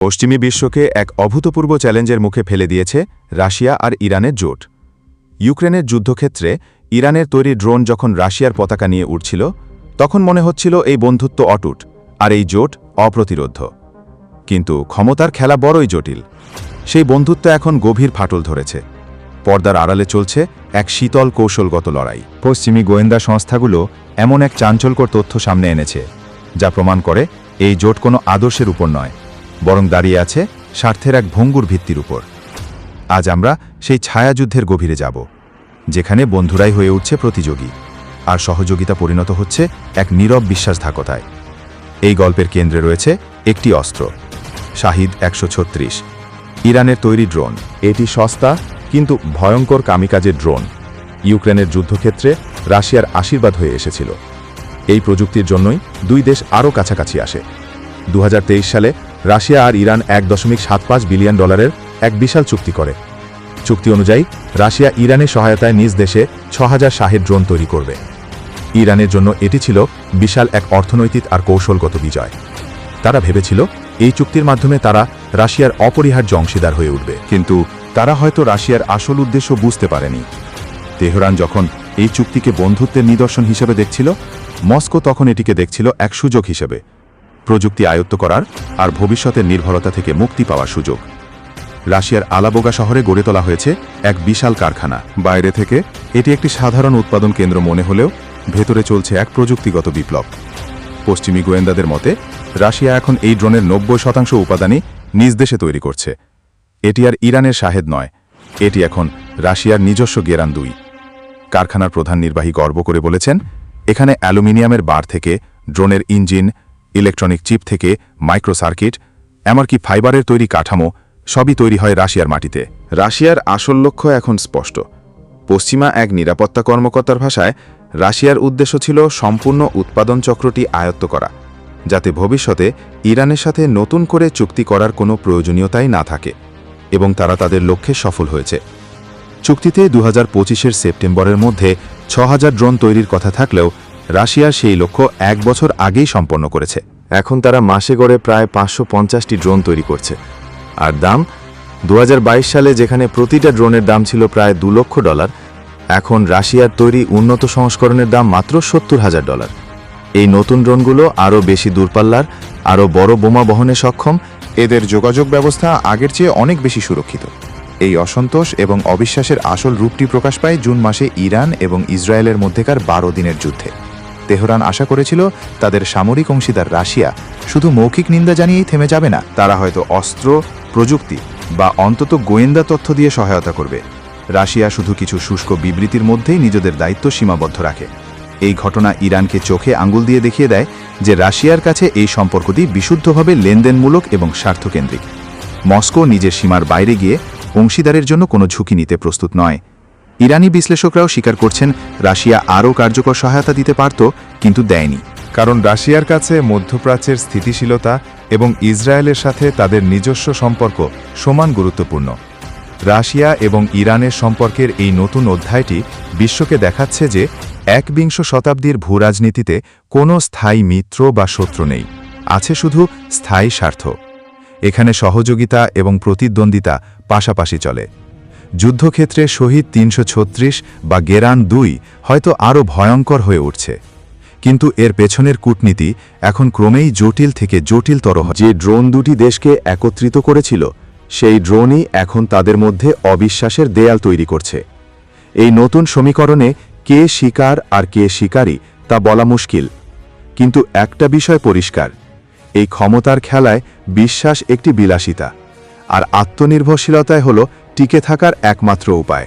পশ্চিমী বিশ্বকে এক অভূতপূর্ব চ্যালেঞ্জের মুখে ফেলে দিয়েছে রাশিয়া আর ইরানের জোট। ইউক্রেনের যুদ্ধক্ষেত্রে ইরানের তৈরি ড্রোন যখন রাশিয়ার পতাকা নিয়ে উঠছিল তখন মনে হচ্ছিল এই বন্ধুত্ব অটুট আর এই জোট অপ্রতিরোধ্য। কিন্তু ক্ষমতার খেলা বড়ই জটিল। সেই বন্ধুত্ব এখন গভীর ফাটল ধরেছে। পর্দার আড়ালে চলছে এক শীতল কৌশলগত লড়াই। পশ্চিমী গোয়েন্দা সংস্থাগুলো এমন এক চাঞ্চল্যকর তথ্য সামনে এনেছে, যা প্রমাণ করে এই জোট কোনো আদর্শের উপর নয়। বরং দাঁড়িয়ে আছে স্বার্থের এক ভঙ্গুর ভিত্তির উপর। আজ আমরা সেই ছায়াযুদ্ধের গভীরে যাব, যেখানে বন্ধুরাই হয়ে উঠছে প্রতিযোগী, আর সহযোগিতা পরিণত হচ্ছে এক নীরব বিশ্বাসঘাতকতায়। এই গল্পের কেন্দ্রে রয়েছে একটি অস্ত্র, শাহিদ একশো ছত্রিশ, ইরানের তৈরি ড্রোন। এটি সস্তা কিন্তু ভয়ঙ্কর কামিকাজের ড্রোন। ইউক্রেনের যুদ্ধক্ষেত্রে রাশিয়ার আশীর্বাদ হয়ে এসেছিল। এই প্রযুক্তির জন্যই দুই দেশ আরও কাছাকাছি আসে। দু হাজার তেইশ সালে রাশিয়া আর ইরান এক দশমিক সাত পাঁচ বিলিয়ন ডলারের এক বিশাল চুক্তি করে। চুক্তি অনুযায়ী, রাশিয়া ইরানের সহায়তায় নিজ দেশে ছ হাজার শাহের ড্রোন তৈরি করবে। ইরানের জন্য এটি ছিল বিশাল এক অর্থনৈতিক আর কৌশলগত বিজয়। তারা ভেবেছিল, এই চুক্তির মাধ্যমে তারা রাশিয়ার অপরিহার্য অংশীদার হয়ে উঠবে। কিন্তু তারা হয়তো রাশিয়ার আসল উদ্দেশ্য বুঝতে পারেনি। তেহরান যখন এই চুক্তিকে বন্ধুত্বের নিদর্শন হিসেবে দেখছিল, মস্কো তখন এটিকে দেখছিল এক সুযোগ হিসেবে। প্রযুক্তি আয়ত্ত করার আর ভবিষ্যতের নির্ভরতা থেকে মুক্তি পাওয়ার সুযোগ। রাশিয়ার আলাবোগা শহরে গড়ে তোলা হয়েছে এক বিশাল কারখানা। বাইরে থেকে এটি একটি সাধারণ উৎপাদন কেন্দ্র মনে হলেও ভেতরে চলছে এক প্রযুক্তিগত বিপ্লব। পশ্চিমী গোয়েন্দাদের মতে, রাশিয়া এখন এই ড্রোনের নব্বই শতাংশ উপাদানই নিজ দেশে তৈরি করছে। এটি আর ইরানের শাহেদ নয়, এটি এখন রাশিয়ার নিজস্ব গেরান দুই। কারখানার প্রধান নির্বাহী গর্ব করে বলেছেন, এখানে অ্যালুমিনিয়ামের বার থেকে ড্রোনের ইঞ্জিন ইলেকট্রনিক চিপ থেকে মাইক্রোসার্কিট, এমনকি ফাইবারের তৈরি কাঠামো সবই তৈরি হয় রাশিয়ার মাটিতে। রাশিয়ার আসল লক্ষ্য এখন স্পষ্ট। পশ্চিমা এক নিরাপত্তা কর্মকর্তার ভাষায়, রাশিয়ার উদ্দেশ্য ছিল সম্পূর্ণ উৎপাদন চক্রটি আয়ত্ত করা, যাতে ভবিষ্যতে ইরানের সাথে নতুন করে চুক্তি করার কোনো প্রয়োজনীয়তাই না থাকে, এবং তারা তাদের লক্ষ্যে সফল হয়েছে। চুক্তিতে দু হাজার সেপ্টেম্বরের মধ্যে ছ ড্রোন তৈরির কথা থাকলেও রাশিয়া সেই লক্ষ্য এক বছর আগেই সম্পন্ন করেছে। এখন তারা মাসে গড়ে প্রায় পাঁচশো পঞ্চাশটি ড্রোন তৈরি করছে। আর দাম? দু হাজার বাইশ সালে যেখানে প্রতিটা ড্রোনের দাম ছিল প্রায় দু লক্ষ ডলার, এখন রাশিয়ার তৈরি উন্নত সংস্করণের দাম মাত্র সত্তর হাজার ডলার। এই নতুন ড্রোনগুলো আরও বেশি দূরপাল্লার, আরও বড় বোমা বহনে সক্ষম, এদের যোগাযোগ ব্যবস্থা আগের চেয়ে অনেক বেশি সুরক্ষিত। এই অসন্তোষ এবং অবিশ্বাসের আসল রূপটি প্রকাশ পায় জুন মাসে ইরান এবং ইসরায়েলের মধ্যেকার বারো দিনের যুদ্ধে। তেহরান আশা করেছিল তাদের সামরিক অংশীদার রাশিয়া শুধু মৌখিক নিন্দা জানিয়েই থেমে যাবে না, তারা হয়তো অস্ত্র, প্রযুক্তি বা অন্তত গোয়েন্দা তথ্য দিয়ে সহায়তা করবে। রাশিয়া শুধু কিছু শুষ্ক বিবৃতির মধ্যেই নিজেদের দায়িত্ব সীমাবদ্ধ রাখে। এই ঘটনা ইরানকে চোখে আঙ্গুল দিয়ে দেখিয়ে দেয় যে রাশিয়ার কাছে এই সম্পর্কটি বিশুদ্ধভাবে লেনদেনমূলক এবং স্বার্থকেন্দ্রিক। মস্কো নিজের সীমার বাইরে গিয়ে অংশীদারের জন্য কোনো ঝুঁকি নিতে প্রস্তুত নয়। ইরানি বিশ্লেষকরাও স্বীকার করছেন রাশিয়া আরও কার্যকর সহায়তা দিতে পারত, কিন্তু দেয়নি। কারণ রাশিয়ার কাছে মধ্যপ্রাচ্যের স্থিতিশীলতা এবং ইসরায়েলের সাথে তাদের নিজস্ব সম্পর্ক সমান গুরুত্বপূর্ণ। রাশিয়া এবং ইরানের সম্পর্কের এই নতুন অধ্যায়টি বিশ্বকে দেখাচ্ছে যে একবিংশ শতাব্দীর ভূরাজনীতিতে কোনো স্থায়ী মিত্র বা শত্রু নেই, আছে শুধু স্থায়ী স্বার্থ। এখানে সহযোগিতা এবং প্রতিদ্বন্দ্বিতা পাশাপাশি চলে। যুদ্ধক্ষেত্রে শহীদ তিনশো ছত্রিশ বা গেরান দুই হয়তো আরও ভয়ঙ্কর হয়ে উঠছে। কিন্তু এর পেছনের কূটনীতি এখন ক্রমেই জটিল থেকে জটিলতর হয় যে ড্রোন দুটি দেশকে একত্রিত করেছিল, সেই ড্রোনই এখন তাদের মধ্যে অবিশ্বাসের দেয়াল তৈরি করছে। এই নতুন সমীকরণে কে শিকার আর কে শিকারী তা বলা মুশকিল। কিন্তু একটা বিষয় পরিষ্কার, এই ক্ষমতার খেলায় বিশ্বাস একটি বিলাসিতা। আর আত্মনির্ভরশীলতায় হল টিকে থাকার একমাত্র উপায়।